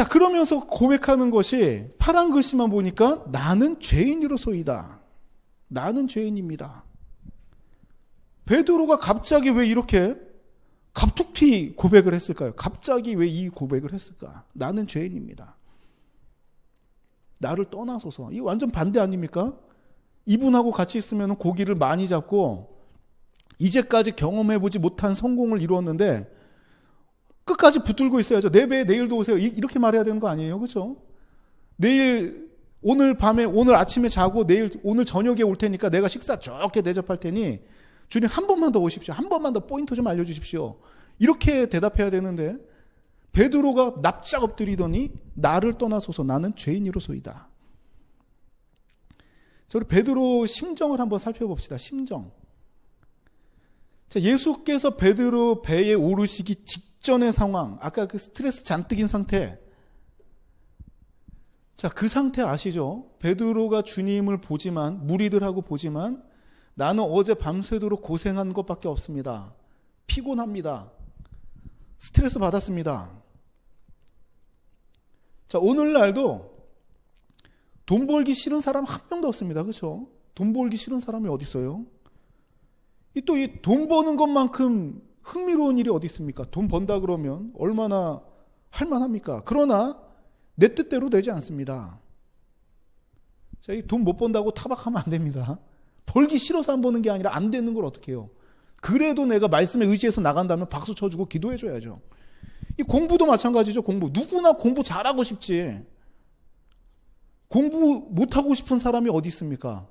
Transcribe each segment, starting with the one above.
자, 그러면서 고백하는 것이 파란 글씨만 보니까 나는 죄인으로소이다. 나는 죄인입니다. 베드로가 갑자기 왜 이렇게 갑툭튀 고백을 했을까요? 갑자기 왜 이 고백을 했을까? 나는 죄인입니다. 나를 떠나소서. 이 완전 반대 아닙니까? 이분하고 같이 있으면 고기를 많이 잡고 이제까지 경험해보지 못한 성공을 이루었는데 끝까지 붙들고 있어야죠. 내 배에 내일도 오세요. 이렇게 말해야 되는 거 아니에요. 그렇죠? 내일 오늘 밤에 오늘 아침에 자고 내일 오늘 저녁에 올 테니까 내가 식사 좋게 대접할 테니 주님 한 번만 더 오십시오. 한 번만 더 포인트 좀 알려 주십시오. 이렇게 대답해야 되는데 베드로가 납작 엎드리더니 나를 떠나소서 나는 죄인이로소이다. 자, 우리 베드로 심정을 한번 살펴봅시다. 심정. 자, 예수께서 베드로 배에 오르시기 직 전의 상황, 아까 그 스트레스 잔뜩인 상태. 자, 그 상태 아시죠? 베드로가 주님을 보지만, 무리들하고 보지만, 나는 어제 밤새도록 고생한 것밖에 없습니다. 피곤합니다. 스트레스 받았습니다. 자, 오늘날도 돈 벌기 싫은 사람 한 명도 없습니다. 그렇죠? 돈 벌기 싫은 사람이 어디 있어요? 또 이 돈 버는 것만큼 흥미로운 일이 어디 있습니까? 돈 번다 그러면 얼마나 할만합니까? 그러나 내 뜻대로 되지 않습니다. 자, 이 돈 못 번다고 타박하면 안 됩니다. 벌기 싫어서 안 버는 게 아니라 안 되는 걸 어떻게 해요? 그래도 내가 말씀에 의지해서 나간다면 박수 쳐주고 기도해줘야죠. 이 공부도 마찬가지죠, 공부. 누구나 공부 잘하고 싶지. 공부 못하고 싶은 사람이 어디 있습니까?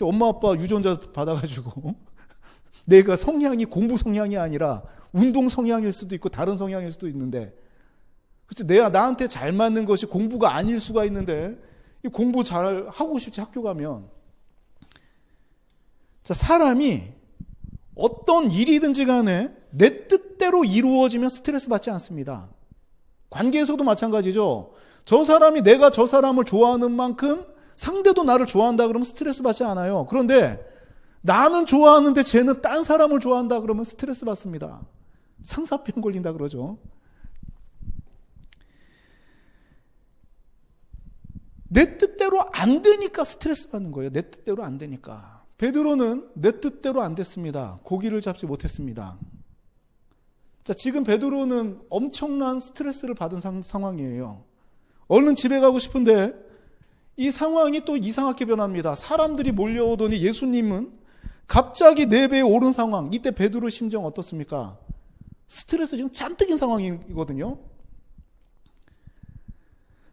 엄마 아빠 유전자 받아가지고 내가 성향이 공부 성향이 아니라 운동 성향일 수도 있고 다른 성향일 수도 있는데 그치 내가 나한테 잘 맞는 것이 공부가 아닐 수가 있는데 공부 잘 하고 싶지 학교 가면 자 사람이 어떤 일이든지 간에 내 뜻대로 이루어지면 스트레스 받지 않습니다. 관계에서도 마찬가지죠. 저 사람이 내가 저 사람을 좋아하는 만큼 상대도 나를 좋아한다 그러면 스트레스 받지 않아요. 그런데 나는 좋아하는데 쟤는 딴 사람을 좋아한다 그러면 스트레스 받습니다. 상사병 걸린다 그러죠. 내 뜻대로 안 되니까 스트레스 받는 거예요. 내 뜻대로 안 되니까. 베드로는 내 뜻대로 안 됐습니다. 고기를 잡지 못했습니다. 자, 지금 베드로는 엄청난 스트레스를 받은 상, 상황이에요. 얼른 집에 가고 싶은데 이 상황이 또 이상하게 변합니다. 사람들이 몰려오더니 예수님은 갑자기 네 배에 오른 상황. 이때 베드로 심정 어떻습니까? 스트레스 지금 잔뜩인 상황이거든요.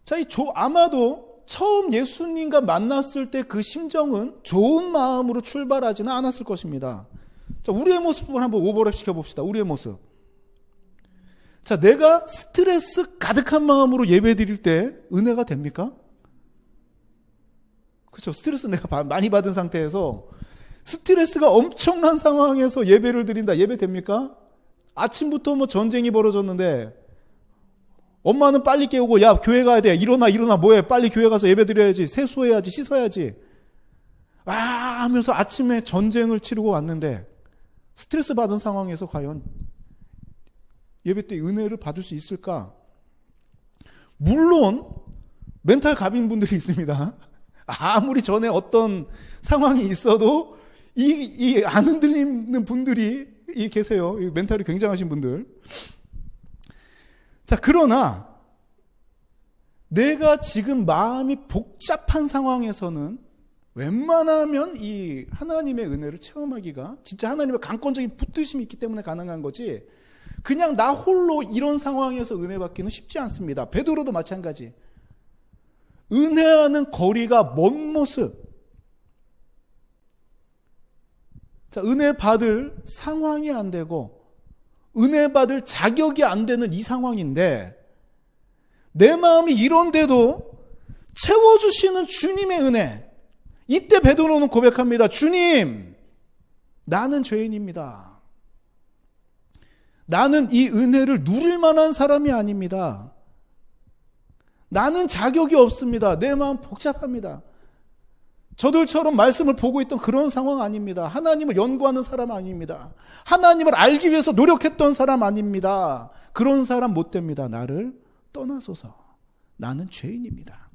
자, 이 조, 아마도 처음 예수님과 만났을 때 그 심정은 좋은 마음으로 출발하지는 않았을 것입니다. 자, 우리의 모습을 한번 오버랩 시켜봅시다. 우리의 모습. 자, 내가 스트레스 가득한 마음으로 예배 드릴 때 은혜가 됩니까? 그렇죠. 스트레스 내가 많이 받은 상태에서 스트레스가 엄청난 상황에서 예배를 드린다. 예배 됩니까? 아침부터 뭐 전쟁이 벌어졌는데 엄마는 빨리 깨우고 야 교회 가야 돼. 일어나 일어나 뭐해? 빨리 교회 가서 예배 드려야지. 세수해야지. 씻어야지. 아 하면서 아침에 전쟁을 치르고 왔는데 스트레스 받은 상황에서 과연 예배 때 은혜를 받을 수 있을까? 물론 멘탈 갑인 분들이 있습니다. 아무리 전에 어떤 상황이 있어도 이, 이 안 흔들리는 분들이 이 계세요. 이 멘탈이 굉장하신 분들. 자, 그러나 내가 지금 마음이 복잡한 상황에서는 웬만하면 이 하나님의 은혜를 체험하기가 진짜 하나님의 강권적인 붙드심이 있기 때문에 가능한 거지. 그냥 나 홀로 이런 상황에서 은혜 받기는 쉽지 않습니다. 베드로도 마찬가지. 은혜하는 거리가 먼 모습. 자, 은혜 받을 상황이 안 되고, 은혜 받을 자격이 안 되는 이 상황인데, 내 마음이 이런데도 채워주시는 주님의 은혜. 이때 베드로는 고백합니다. 주님, 나는 죄인입니다. 나는 이 은혜를 누릴 만한 사람이 아닙니다. 나는 자격이 없습니다. 내 마음 복잡합니다. 저들처럼 말씀을 보고 있던 그런 상황 아닙니다. 하나님을 연구하는 사람 아닙니다. 하나님을 알기 위해서 노력했던 사람 아닙니다. 그런 사람 못 됩니다. 나를 떠나소서. 나는 죄인입니다.